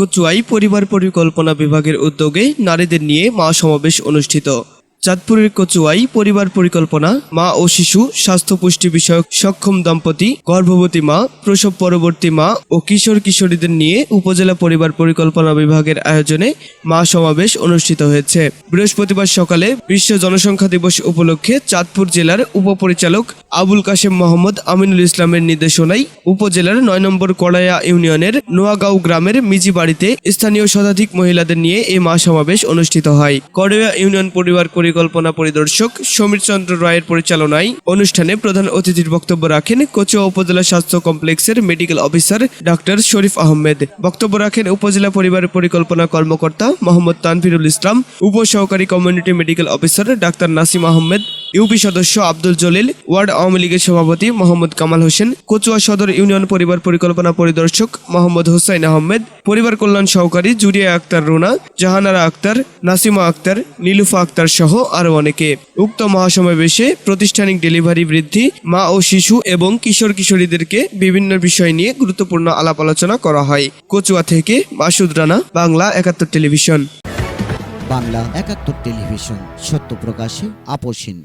কচুয়াই পরিবার পরিকল্পনা বিভাগের উদ্যোগে নারীদের নিয়ে মা সমাবেশ অনুষ্ঠিত। চাঁদপুরের কচুয়াই পরিবার পরিকল্পনা, মা ও শিশু স্বাস্থ্য পুষ্টি বিষয়ক সক্ষম দম্পতি, গর্ভবতী মা, প্রসব পরবর্তী মা ও কিশোর কিশোরীদের নিয়ে উপজেলা পরিবার পরিকল্পনা বিভাগের আয়োজনে মা সমাবেশ অনুষ্ঠিত হয়েছে। বৃহস্পতিবার সকালে বিশ্ব জনসংখ্যা দিবস উপলক্ষে চাঁদপুর জেলার উপপরিচালক আবুল কাশেম মোহাম্মদ আমিনুল ইসলামের নির্দেশনায় উপজেলার নয় নম্বর কড়াইয়া ইউনিয়নের নোয়াগাঁও গ্রামের মিজি বাড়িতে স্থানীয় শতাধিক মহিলাদের নিয়ে এই মা সমাবেশ অনুষ্ঠিত হয়। কড়াইয়া ইউনিয়ন পরিবার পরিকল্পনা পরিদর্শক সমীর চন্দ্র রায়ের পরিচালনায় অনুষ্ঠানে প্রধান অতিথির বক্তব্য রাখেন কচুয়া উপজেলা স্বাস্থ্য কমপ্লেক্সের medical officer doctor Sharif Ahmed. বক্তব্য রাখেন উপজেলা পরিবার পরিকল্পনা কর্মকর্তা মোহাম্মদ তানফিরুল ইসলাম, উপসহকারী community medical officer doctor Nasim Ahmed. UP সদস্য আব্দুল জলিল, ওয়ার্ড আওয়ামী লীগের সভাপতি মোহাম্মদ কামাল হোসেন, কচুয়া সদর ইউনিয়ন পরিবার পরিকল্পনা পরিদর্শক মোহাম্মদ হোসাইন আহমেদ, পরিবার কল্যাণ সহকারী জুরিয়া আক্তার রুনা, জাহানারা আক্তার, নাসিমা আক্তার, নীলুফা আক্তার সহ আরও অনেকে। উক্ত মহাসমাবেশে প্রতিষ্ঠানিক ডেলিভারি বৃদ্ধি, মা ও শিশু এবং কিশোর কিশোরীদেরকে বিভিন্ন বিষয় নিয়ে গুরুত্বপূর্ণ আলাপ আলোচনা করা হয়। কচুয়া থেকে মাসুদ রানা, বাংলা একাত্তর টেলিভিশন। বাংলা একাত্তর টেলিভিশন, সত্য প্রকাশে আপোষহীন